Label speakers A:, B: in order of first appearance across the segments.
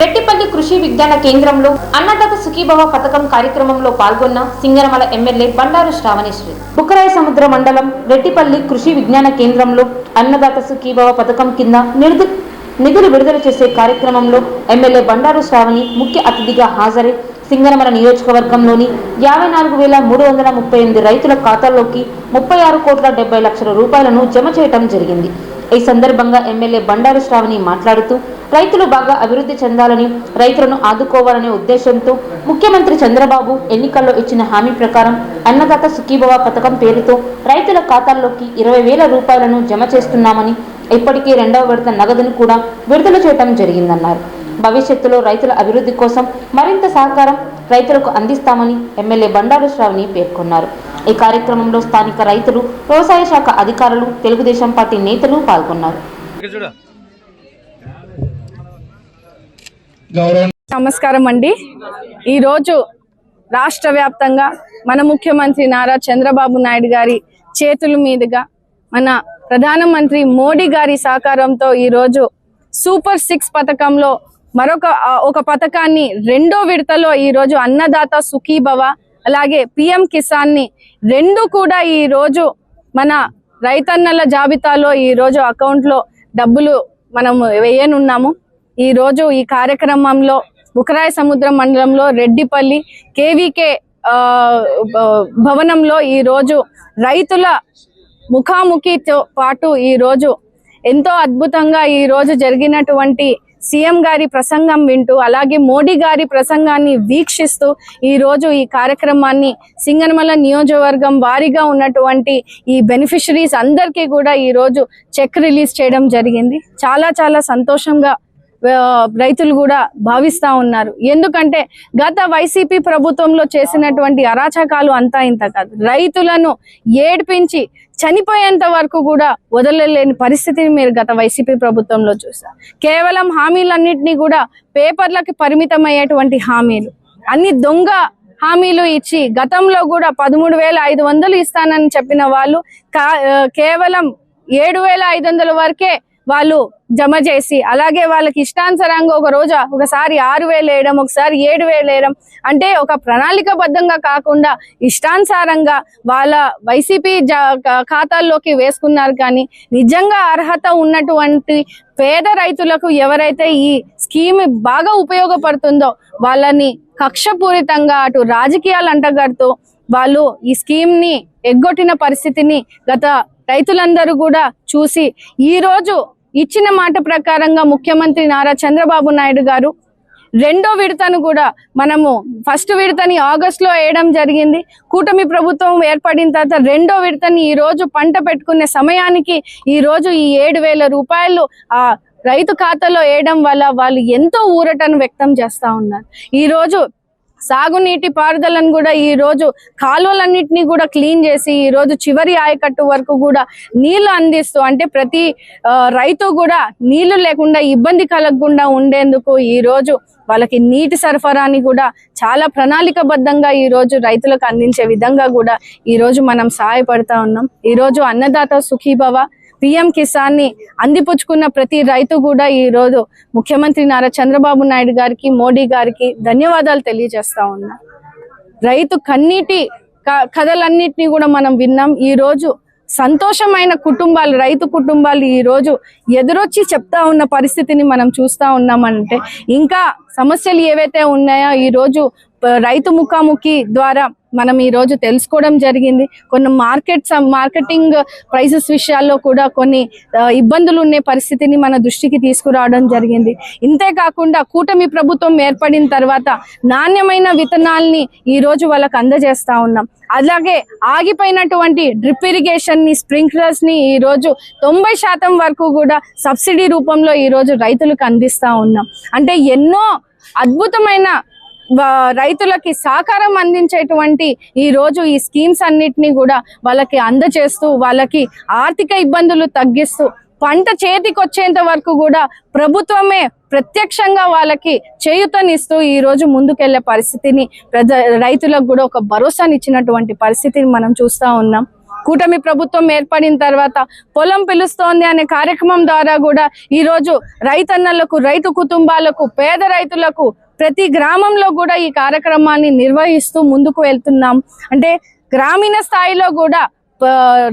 A: రెట్టిపల్లి కృషి విజ్ఞాన కేంద్రంలో అన్నదాత సుఖీభవ పథకం కార్యక్రమంలో పాల్గొన్న సింగరమల ఎమ్మెల్యే బండారు శ్రావణేశ్వరి. బుక్కరాయ సముద్ర మండలం రెట్టిపల్లి కృషి విజ్ఞాన కేంద్రంలో అన్నదాత సుఖీభవ పథకం కింద నిరుదు నిధులు విడుదల చేసే కార్యక్రమంలో ఎమ్మెల్యే బండారు శ్రావణి ముఖ్య అతిథిగా హాజరై సింగనమల నియోజకవర్గంలోని యాభై నాలుగు వేల మూడు వందల ముప్పై ఎనిమిది రైతుల ఖాతాల్లోకి ముప్పై ఆరు కోట్ల డెబ్బై లక్షల రూపాయలను జమ చేయటం జరిగింది. ఈ సందర్భంగా ఎమ్మెల్యే బండారు శ్రావణి మాట్లాడుతూ రైతులు బాగా అభివృద్ధి చెందాలని రైతులను ఆదుకోవాలనే ఉద్దేశంతో ముఖ్యమంత్రి చంద్రబాబు ఎన్నికల్లో ఇచ్చిన హామీ ప్రకారం అన్నదాత సుఖీభవ పథకం పేరుతో రైతుల ఖాతాల్లోకి ఇరవై వేల రూపాయలను జమ చేస్తున్నామని ఇప్పటికీ రెండవ విడత నగదును కూడా విడుదల చేయటం జరిగిందన్నారు. భవిష్యత్తులో రైతుల అభివృద్ధి కోసం మరింత సహకారం రైతులకు అందిస్తామని ఎమ్మెల్యే బండారు శ్రావణి పేర్కొన్నారు. ఈ కార్యక్రమంలో స్థానిక రైతులు వ్యవసాయ శాఖ అధికారులు తెలుగుదేశం పార్టీ నేతలు పాల్గొన్నారు.
B: నమస్కారం అండి. ఈరోజు రాష్ట్ర వ్యాప్తంగా మన ముఖ్యమంత్రి నారా చంద్రబాబు నాయుడు గారి చేతుల మీదుగా మన ప్రధానమంత్రి మోడీ గారి సహకారంతో ఈరోజు సూపర్ సిక్స్ పథకంలో మరొక ఒక పథకాన్ని రెండో విడతలో ఈరోజు అన్నదాత సుఖీభవ అలాగే పిఎం కిసాన్ని రెండు కూడా ఈ రోజు మన రైతన్నల జాబితాలో ఈ రోజు అకౌంట్లో డబ్బులు మనం వేయనున్నాము. ఈ రోజు ఈ కార్యక్రమంలో బుకరాయ సముద్ర మండలంలో రెడ్డిపల్లి కేవీకే ఆ, భవనంలో ఈ రోజు రైతుల ముఖాముఖితో పాటు ఈ రోజు ఎంతో అద్భుతంగా ఈ రోజు జరిగినటువంటి సీఎం గారి ప్రసంగం వింటూ అలాగే మోడీ గారి ప్రసంగాన్ని వీక్షిస్తూ ఈ రోజు ఈ కార్యక్రమాన్ని సింగనమల నియోజకవర్గం వారీగా ఉన్నటువంటి ఈ బెనిఫిషరీస్ అందరికీ కూడా ఈ రోజు చెక్ రిలీజ్ చేయడం జరిగింది. చాలా చాలా సంతోషంగా రైతులు కూడా భావిస్తా ఉన్నారు. ఎందుకంటే గత వైసీపీ ప్రభుత్వంలో చేసినటువంటి అరాచకాలు అంతా ఇంత కాదు. రైతులను ఏడ్పించి చనిపోయేంత వరకు కూడా వదలలేని పరిస్థితిని మీరు గత వైసీపీ ప్రభుత్వంలో చూసారు కేవలం హామీలన్నింటినీ కూడా పేపర్లకి పరిమితమయ్యేటువంటి హామీలు. అన్ని దొంగ హామీలు ఇచ్చి గతంలో కూడా పదమూడు వేల ఐదు వందలు ఇస్తానని చెప్పిన వాళ్ళు కేవలం ఏడు వేల ఐదు వందల వరకే వాళ్ళు జమ చేసి అలాగే వాళ్ళకి ఇష్టానుసారంగా ఒక రోజు ఒకసారి ఆరు వేలు వేయడం ఒకసారి ఏడు వేలు వేయడం అంటే ఒక ప్రణాళికబద్ధంగా కాకుండా ఇష్టానుసారంగా వాళ్ళ వైసీపీ ఖాతాల్లోకి వేసుకున్నారు. కానీ నిజంగా అర్హత ఉన్నటువంటి పేద రైతులకు ఎవరైతే ఈ స్కీమ్ బాగా ఉపయోగపడుతుందో వాళ్ళని కక్షపూరితంగా అటు రాజకీయాలు అంటగడుతూ వాళ్ళు ఈ స్కీమ్ని ఎగ్గొట్టిన పరిస్థితిని గత రైతులందరూ కూడా చూసి ఈ రోజు ఇచ్చిన మాట ప్రకారంగా ముఖ్యమంత్రి నారా చంద్రబాబు నాయుడు గారు రెండో విడతను కూడా మనము ఫస్ట్ విడతని ఆగస్టులో వేయడం జరిగింది. కూటమి ప్రభుత్వం ఏర్పడిన తర్వాత రెండో విడతని ఈ రోజు పంట పెట్టుకునే సమయానికి ఈ రోజు ఈ ఏడు వేల రూపాయలు ఆ రైతు ఖాతాలో వేయడం వల్ల వాళ్ళు ఎంతో ఊరటను వ్యక్తం చేస్తూ ఉన్నారు. ఈరోజు సాగునీటి పారుదలను కూడా ఈ రోజు కాలువలన్నింటినీ కూడా క్లీన్ చేసి ఈ రోజు చివరి ఆయకట్టు వరకు కూడా నీళ్ళు అందిస్తూ అంటే ప్రతి రైతు కూడా నీళ్ళు లేకుండా ఇబ్బంది కలగకుండా ఉండేందుకు ఈ రోజు వాళ్ళకి నీటి సరఫరాని కూడా చాలా ప్రణాళికబద్ధంగా ఈ రోజు రైతులకు అందించే విధంగా కూడా ఈ రోజు మనం సహాయపడతా ఉన్నాం. ఈ రోజు అన్నదాత సుఖీభవ పిఎం కిసాన్ని అందిపుచ్చుకున్న ప్రతి రైతు కూడా ఈ రోజు ముఖ్యమంత్రి నారా చంద్రబాబు నాయుడు గారికి మోడీ గారికి ధన్యవాదాలు తెలియజేస్తా ఉన్నా. రైతు కన్నీటి క- కథలన్నిటినీ కూడా మనం విన్నాం. ఈ రోజు సంతోషమైన కుటుంబాలు రైతు కుటుంబాలు ఈ రోజు ఎదురొచ్చి చెప్తా ఉన్న పరిస్థితిని మనం చూస్తా ఉన్నామంటే ఇంకా సమస్యలు ఏవైతే ఉన్నాయో ఈ రోజు రైతు ముఖాముఖి ద్వారా మనం ఈరోజు తెలుసుకోవడం జరిగింది. కొన్ని మార్కెట్ మార్కెటింగ్ ప్రైసెస్ విషయాల్లో కూడా కొన్ని ఇబ్బందులు ఉండే పరిస్థితిని మన దృష్టికి తీసుకురావడం జరిగింది. ఇంతే కాకుండా కూటమి ప్రభుత్వం ఏర్పడిన తర్వాత నాణ్యమైన విత్తనాల్ని ఈ రోజు అందజేస్తా ఉన్నాం. అలాగే ఆగిపోయినటువంటి డ్రిప్ ఇరిగేషన్ని స్ప్రింక్లర్స్ని ఈరోజు తొంభై శాతం వరకు కూడా సబ్సిడీ రూపంలో ఈ రోజు రైతులకు అందిస్తూ ఉన్నాం. అంటే ఎన్నో అద్భుతమైన రైతులకి సహకారం అందించేటువంటి ఈ రోజు ఈ స్కీమ్స్ అన్నిటినీ కూడా వాళ్ళకి అందజేస్తూ వాళ్ళకి ఆర్థిక ఇబ్బందులు తగ్గిస్తూ పంట చేతికొచ్చేంత వరకు కూడా ప్రభుత్వమే ప్రత్యక్షంగా వాళ్ళకి చేయుతనిస్తూ ఈ రోజు ముందుకెళ్ళే పరిస్థితిని ప్రజ రైతులకు కూడా ఒక భరోసానిచ్చినటువంటి పరిస్థితిని మనం చూస్తా ఉన్నాం. కూటమి ప్రభుత్వం ఏర్పడిన తర్వాత పొలం పిలుస్తోంది అనే కార్యక్రమం ద్వారా కూడా ఈ రోజు రైతన్నలకు రైతు కుటుంబాలకు పేద రైతులకు ప్రతి గ్రామంలో కూడా ఈ కార్యక్రమాన్ని నిర్వహిస్తూ ముందుకు వెళ్తున్నాం. అంటే గ్రామీణ స్థాయిలో కూడా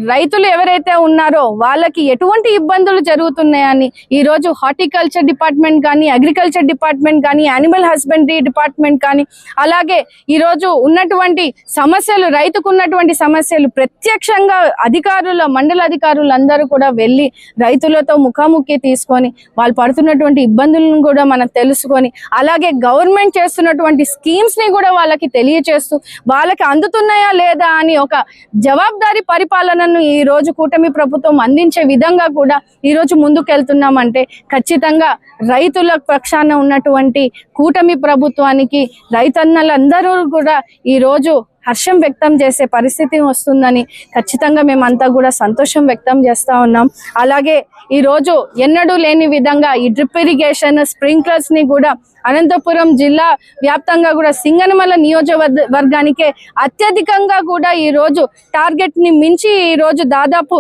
B: రైతులు ఎవరైతే ఉన్నారో వాళ్ళకి ఎటువంటి ఇబ్బందులు జరుగుతున్నాయని ఈ రోజు హార్టికల్చర్ డిపార్ట్మెంట్ కానీ అగ్రికల్చర్ డిపార్ట్మెంట్ కానీ యానిమల్ హస్బెండరీ డిపార్ట్మెంట్ కానీ అలాగే ఈ రోజు ఉన్నటువంటి సమస్యలు రైతుకు ఉన్నటువంటి సమస్యలు ప్రత్యక్షంగా అధికారుల మండల అధికారులు కూడా వెళ్ళి రైతులతో ముఖాముఖి తీసుకొని వాళ్ళు పడుతున్నటువంటి ఇబ్బందులను కూడా మనం తెలుసుకొని అలాగే గవర్నమెంట్ చేస్తున్నటువంటి స్కీమ్స్ని కూడా వాళ్ళకి తెలియచేస్తూ వాళ్ళకి అందుతున్నాయా లేదా అని ఒక జవాబుదారి పరిపాలనను ఈ రోజు కూటమి ప్రభుత్వం అందించే విధంగా కూడా ఈ రోజు ముందుకెళ్తున్నామంటే ఖచ్చితంగా రైతుల పక్షాన ఉన్నటువంటి కూటమి ప్రభుత్వానికి రైతన్నలందరూ కూడా ఈ రోజు హర్షం వ్యక్తం చేసే పరిస్థితి వస్తుందని ఖచ్చితంగా మేమంతా కూడా సంతోషం వ్యక్తం చేస్తూ ఉన్నాం. అలాగే ఈరోజు ఎన్నడూ లేని విధంగా ఈ డ్రిప్ ఇరిగేషన్ స్ప్రింక్లర్స్ని కూడా అనంతపురం జిల్లా వ్యాప్తంగా కూడా సింగనమల నియోజకవర్గ వర్గానికే అత్యధికంగా కూడా ఈ రోజు టార్గెట్ని మించి ఈరోజు దాదాపు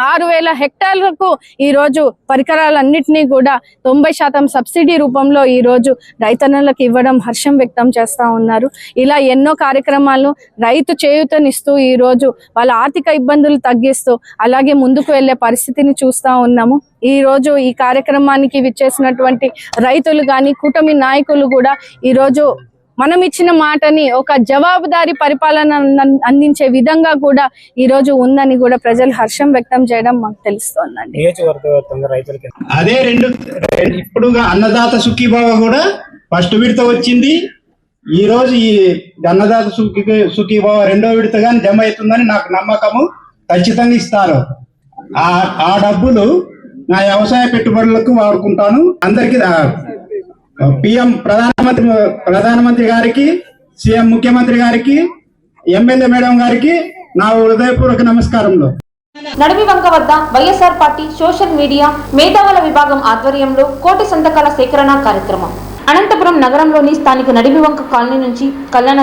B: ఆరు వేల హెక్టార్లకు ఈ రోజు పరికరాలన్నింటినీ కూడా తొంభై శాతం సబ్సిడీ రూపంలో ఈ రోజు రైతన్నలకు ఇవ్వడం హర్షం వ్యక్తం చేస్తా ఉన్నారు. ఇలా ఎన్నో కార్యక్రమాలను రైతు చేయూతనిస్తూ ఈ రోజు వాళ్ళ ఆర్థిక ఇబ్బందులు తగ్గిస్తూ అలాగే ముందుకు వెళ్ళే పరిస్థితిని చూస్తా ఉన్నాము. ఈ రోజు ఈ కార్యక్రమానికి విచ్చేసినటువంటి రైతులు కానీ కూటమి నాయకులు కూడా ఈ రోజు మనం ఇచ్చిన మాటని ఒక జవాబుదారీ పరిపాలన అందించే విధంగా కూడా ఈ రోజు ఉందని కూడా ప్రజలు హర్షం వ్యక్తం చేయడం మాకు తెలుస్తోందండి.
C: అదే రెండు ఇప్పుడుగా అన్నదాత సుఖీభావ కూడా ఫస్ట్ విడత వచ్చింది. ఈ రోజు ఈ అన్నదాత సుఖీ సుఖీభావ రెండో విడత కానీ జమ అవుతుందని నాకు నమ్మకము. ఖచ్చితంగా ఇస్తారు. ఆ ఆ డబ్బులు నా వ్యవసాయ పెట్టుబడులకు వాడుకుంటాను. అందరికి పిఎం ప్రధానమంత్రి ప్రధానమంత్రి గారికి సీఎం ముఖ్యమంత్రి గారికి ఎమ్మెల్యే మేడం గారికి నా హృదయపూర్వక నమస్కారములు.
A: నడిమివంక వద్ద వైఎస్ఆర్ పార్టీ సోషల్ మీడియా మేధావుల విభాగం ఆధ్వర్యంలో కోటి సంతకాల సేకరణ కార్యక్రమం. అనంతపురం నగరంలోని స్థానిక నడిమి వంక కాలనీ నుంచి కళ్యాణ